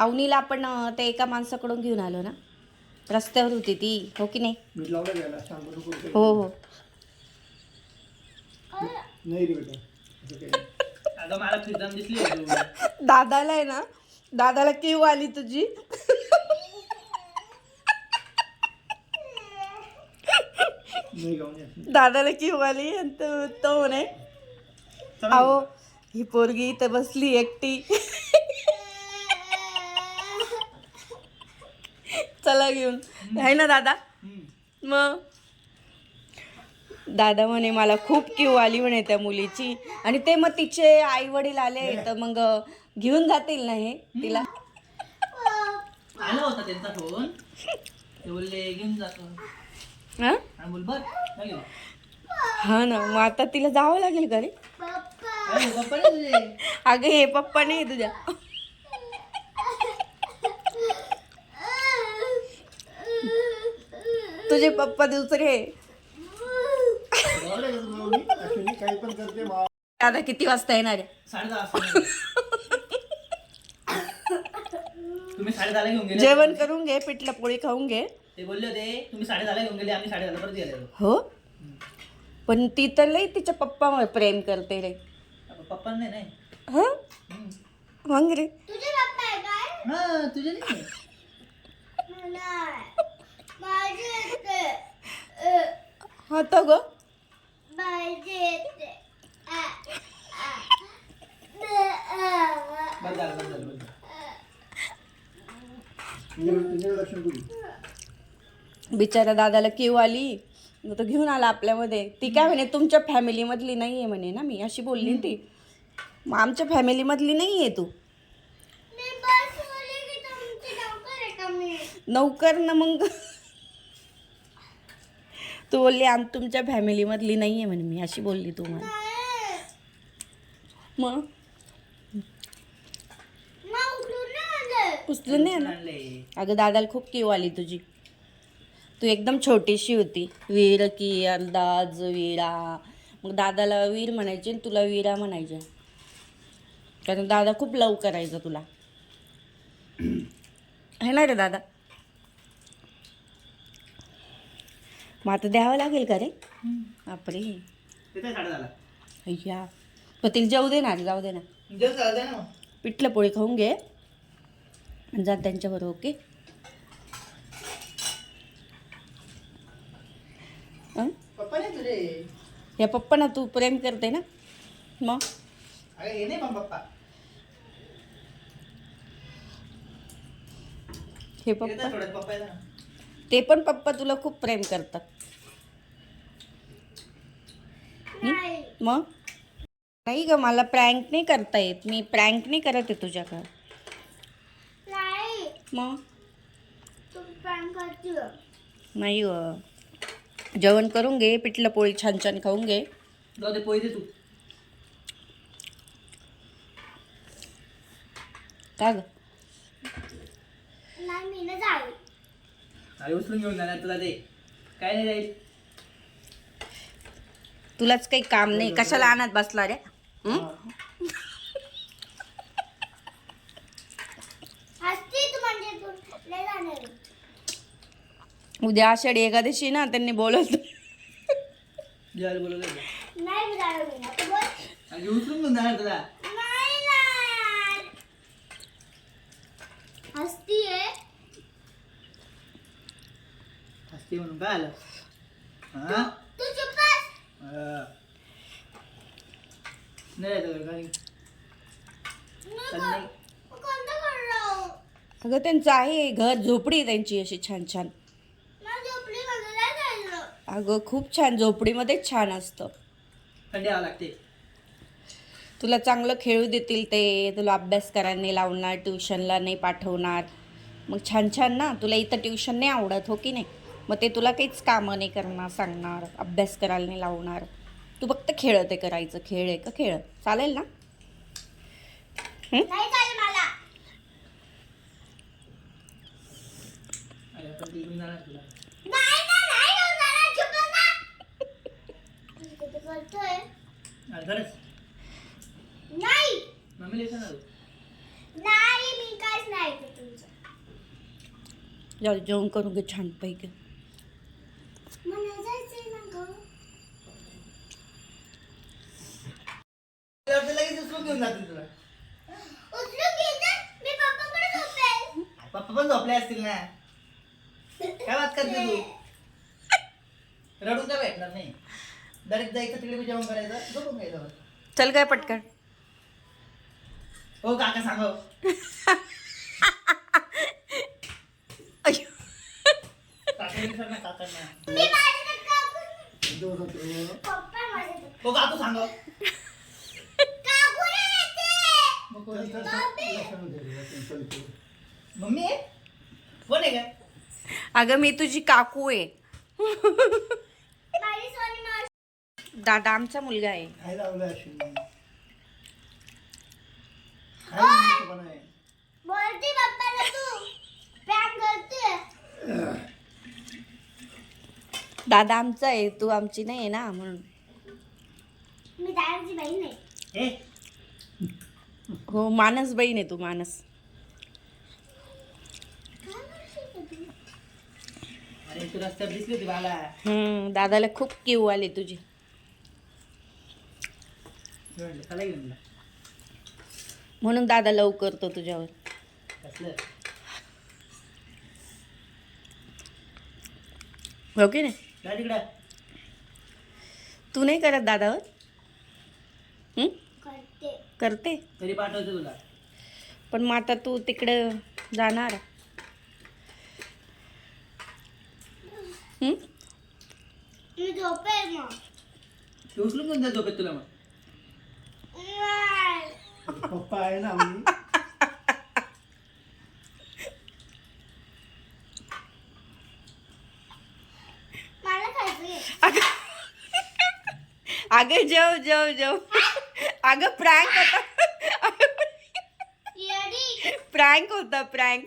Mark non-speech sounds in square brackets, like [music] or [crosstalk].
अवनीला आपण ते एका माणसाकडून घेऊन आलो ना रस्त्यावर होती ती हो की नाही. हो हो. दादाला आहे ना दादाला किव आली तुझी. दादाला किव आली आणि तो तो म्हणे. अहो ही पोरगी इथं बसली एकटी चला घेऊन. आहे ना दादा. मग? दादा म्हणे मला खूप किव आली म्हणे त्या मुलीची. आणि ते मग तिचे आई वडील आले तर मग घेऊन जातील ना हे? तिला? आला होता त्यांचा फोन. ते बोलले घेऊन जातो हा? काय? हा ना मग आता तिला जावं लागेल का रे काय अगं हे पप्पा नाही तुझ्या. तुझे पप्पा दुसरे काही पण करते मा आता किती वाजता येणार आहे. तुम्ही घेऊन गेले. जेवण करून घे पिठलं पोळी खाऊन घे. ते बोलले होते तुम्ही साडे दहाला घेऊन गेले आम्ही साडे दहाला परत गेलेलो हो? पण ती तर लई तिच्या पप्पामुळे प्रेम करते रे. पप्पा नाही नाही. हा? हम्म. मग रे. तुझे हा नको देऊ. बिचारा दादाला किव आली मग तो घेऊन आला आपल्यामध्ये. ती काय म्हणे तुमच्या फॅमिलीमधली नाही आहे म्हणे ना मी अशी बोलली ती. मग आमच्या फॅमिलीमधली नाही आहे तू नौकर ना मग. तू बोलली आम तुमच्या फॅमिलीमधली नाही आहे म्हणे मी अशी बोलली तू मला. मग? उचलून नाही ना. आणले अगं दादाला खूप किव आली तुझी. तू एकदम छोटीशी होती. वीर की अंदाज वीरा. मग दादाला वीर म्हणायचे आणि तुला वीरा म्हणायचे. कारण दादा खूप लव करायचा तुला. [clears throat] आहे ना रे दादा? मग आता द्यावं लागेल का रे? बापरे. ते काय साडे दहाला अय्या. मग तिला जाऊ दे ना जाऊ दे ना. ना. पिठलं पोळी खाऊन घे. जा त्यांच्याबरोबर ओके? अं? पप्पा या पप्पांना तू प्रेम करते ना? मग? अरे हे पप्पा. ते पण पप्पा तुला खूप प्रेम करतात. मग? नाही ग मला प्रँक नाही करता येत. मी प्रँक नाही करत आहे तुझ्याकडं. मग? नाही ग. जेवण करून घे पिठलं पोळी छान छान खाऊन घे. पोहे दे तू. का ग? अरे उचलून घेऊन जाणार तुला ते काय नाही जाईल तुलाच काही काम नाही. कशाला आणत बसला रे? हं? उद्या आषाढी एकादशी ना त्यांनी बोलवलं. बोलवलं अरे उचलून घेऊन जाणार तुला. हसते. म्हणून काय आलं हा. हा. नाही चल नाही. अगं त्यांचं आहे घर झोपडी आहे त्यांची अशी छान छान. झोपडीमध्ये. अगं खूप छान झोपडीमध्येच छान असतं. थंडी हवा लागते. तुला चांगलं खेळू देतील ते. तुला अभ्यास करायला नाही लावणार ट्युशनला नाही पाठवणार. मग छान छान ना. तुला इथं ट्युशन नाही आवडत हो की नाही? मग ते तुला काहीच कामं नाही करणार सांगणार अभ्यास करायला नाही लावणार. तू फक्त खेळ ते करायचं. खेळ आहे का? खेळ. चालेल ना? नाही चालेल मला. अरे आपण तिकडून जाणार तुला नाही ना, नाही घेऊन जाणार, चुप बस ना. मी किती करतोय? अरे खरंच नाही मम्मी लिहितो ना तू नाही मी काहीच नाही करत. जाऊ दे, जेवण करून घे छानपैकी मला जायचंय ना गं. तर लगेच उचलून घेऊन जातील तुला उचलून घेते, मी पप्पाकडे झोपेल. पप्पा पण झोपले असतील ना? काय बात करते तू? रडून काय भेटणार नाही. डायरेक्ट जायचं तिकडे बी जेवण करायचं झोपून घ्यायचं. चल काय पटकन. हो काका सांगव काकांना मी. हो काकू सांगव. मग कोणी- मम्मी आहे? कोण आहे का अगं मी तुझी काकू आहे. दादा आमचा मुलगा आहे. काय लावलं अश्विनी? काय मोठेपणा आहे? बोलते पप्पाला तू. पॅक करते. दादा आमचा आहे तू आमची नाही आहे ना म्हणून. मी दादाची बहीण आहे. हे हो मानस बहीण आहे तू मानस काय म्हणते तू? अरे तू रस्त्यावर दिसली होती मला हम्म, दादाला खूप किव आली तुझी. घेऊन जा. म्हणून दादा लव करतो तुझ्यावर. कसलं? हो की नाही? जा तिकडं. तू नाही करत दादावर? हं? करते. करते. तरी पाठवते तुला. पण मग आता तू तिकडे जाणार. मी झोपेल मग. ते उचलून घेऊन जा झोपेत तुला मग. नाही. पप्पा आहे ना आम्ही. मला अगं. जेव जेव जेव. अगं प्रँक होता. येडी. प्रँक होता प्रँक